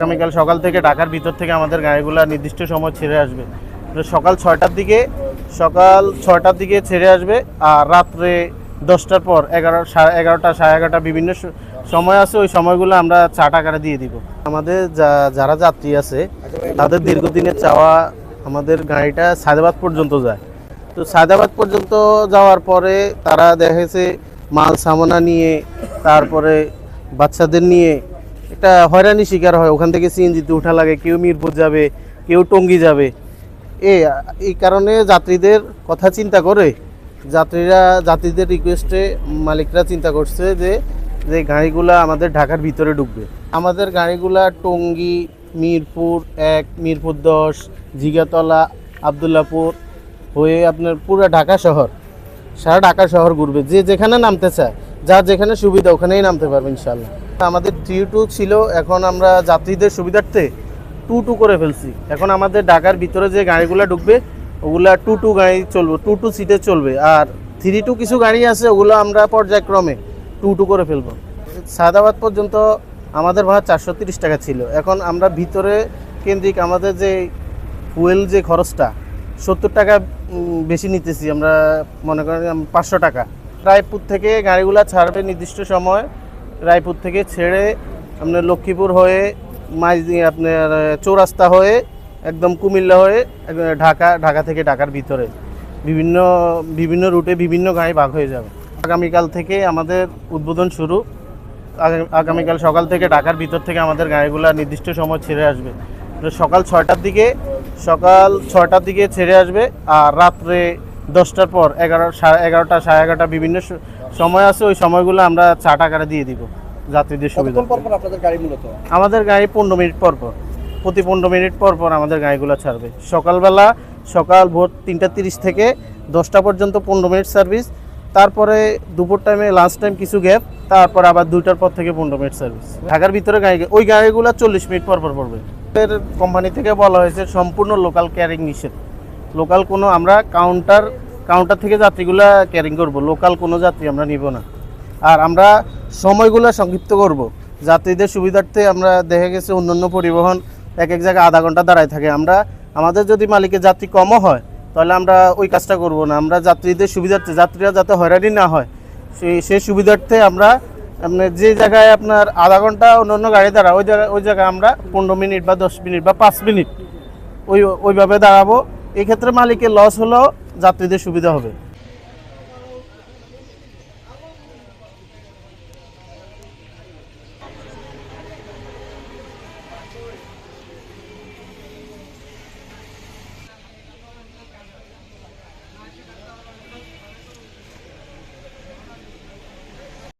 আগামীকাল সকাল থেকে ঢাকার ভিতর থেকে আমাদের গাড়িগুলো নির্দিষ্ট সময় ছেড়ে আসবে। সকাল ছয়টার দিকে, সকাল ছয়টার দিকে ছেড়ে আসবে আর রাত্রে দশটার পর এগারো, সাড়ে এগারোটা সাড়ে এগারোটা বিভিন্ন সময় আছে, ওই সময়গুলো আমরা চা টাকাটা দিয়ে দিব। আমাদের যা- যারা যাত্রী আছে, তাদের দীর্ঘদিনের চাওয়া আমাদের গাড়িটা সায়দাবাদ পর্যন্ত যায়। তো সায়দাবাদ পর্যন্ত যাওয়ার পরে তারা দেখেছে মাল সামনা নিয়ে, তারপরে বাচ্চাদের নিয়ে একটা হয়রানি শিকার হয়। ওখান থেকে সিএনজিতে উঠা লাগে, কেউ মিরপুর যাবে, কেউ টঙ্গি যাবে। এ, এই কারণে যাত্রীদের কথা চিন্তা করে। যাত্রীরা, যাত্রীদের রিকোয়েস্টে মালিকরা চিন্তা করছে যে যে গাড়িগুলা আমাদের ঢাকার ভিতরে ঢুকবে। আমাদের গাড়িগুলা টঙ্গী, মিরপুর এক, মিরপুর দশ, জিগাতলা, আবদুল্লাপুর হয়ে আপনার পুরো ঢাকা শহর, সারা ঢাকা শহর ঘুরবে। যে যেখানে নামতে চায়, যার যেখানে সুবিধা ওখানেই নামতে পারবে ইনশাল্লাহ আমাদের থ্রি টু ছিল, এখন আমরা যাত্রীদের সুবিধার্থে টু টু করে ফেলছি। এখন আমাদের ঢাকার ভিতরে যে গাড়িগুলো ঢুকবে, ওগুলা টু টু গাড়ি চলবে টু টু সিটে চলবে। আর থ্রি টু কিছু গাড়ি আছে, ওগুলো আমরা পর্যায়ক্রমে টু টু করে ফেলব। সায়দাবাদ পর্যন্ত আমাদের ভাড়া চারশো তিরিশ টাকা ছিল। এখন আমরা ভিতরে কেন্দ্রিক আমাদের যে ফুয়েল যে খরচটা, সত্তর টাকা বেশি নিতেছি। আমরা মনে করেন পাঁচশো টাকা। রায়পুর থেকে গাড়িগুলো ছাড়বে নির্দিষ্ট সময়। রায়পুর থেকে ছেড়ে আপনার লক্ষ্মীপুর হয়ে দিয়ে আপনার চৌরাস্তা হয়ে একদম কুমিল্লা হয়ে ঢাকা ঢাকা থেকে ঢাকার ভিতরে। বিভিন্ন বিভিন্ন রুটে বিভিন্ন গাড়ি ভাগ হয়ে যাবে। আগামীকাল থেকে আমাদের উদ্বোধন শুরু। আগা- আগামীকাল সকাল থেকে ঢাকার ভিতর থেকে আমাদের গাড়িগুলো নির্দিষ্ট সময় ছেড়ে আসবে। সকাল ছয়টার দিকে, সকাল ছয়টার দিকে ছেড়ে আসবে আর রাত্রে দশটার পর এগারো, সাড়ে এগারোটা সাড়ে এগারোটা বিভিন্ন সময় আছে ওই সময়গুলো আমরা চা টাকাটা দিয়ে দিব যাত্রীদের সুবিধা। আপনাদের গাড়ি মূলত? আমাদের গাড়ি পনেরো মিনিট পর পর প্রতি পনেরো মিনিট পর পর আমাদের গাড়িগুলো ছাড়বে। সকালবেলা সকাল ভোর তিনটা তিরিশ থেকে দশটা পর্যন্ত পনেরো মিনিট সার্ভিস। তারপরে দুপুর টাইমে লাঞ্চ টাইম কিছু গ্যাপ তারপর আবার দুইটার পর থেকে পনেরো মিনিট সার্ভিস। ঢাকার ভিতরে গাড়ি ওই গাড়িগুলো চল্লিশ মিনিট পর পর পড়বে। এর কোম্পানি থেকে বলা হয়েছে সম্পূর্ণ লোকাল ক্যারিং নিষেধ। লোকাল কোনো আমরা কাউন্টার কাউন্টার থেকে যাত্রীগুলো ক্যারিং করব। লোকাল কোনো যাত্রী আমরা নিব না। আর আমরা সময়গুলো সংক্ষিপ্ত করব। যাত্রীদের সুবিধার্থে আমরা দেখা গেছে অন্যান্য পরিবহন এক এক জায়গায় আধা ঘণ্টা দাঁড়ায় থাকে। আমরা, আমাদের যদি মালিকের যাত্রী কমও হয়, তাহলে আমরা ওই কাজটা করব না। আমরা যাত্রীদের সুবিধার্থে, যাত্রীরা যাতে হয়রানি না হয়, সেই সেই সুবিধার্থে আমরা আপনার যে জায়গায় আপনার আধা ঘণ্টা অন্য অন্য গাড়ি দাঁড়া ওই জায়গায় ওই জায়গায় আমরা পনেরো মিনিট বা দশ মিনিট বা পাঁচ মিনিট ওই, ওইভাবে দাঁড়াবো। এক্ষেত্রে মালিকের লস হলেও যাত্রীদের সুবিধা হবে।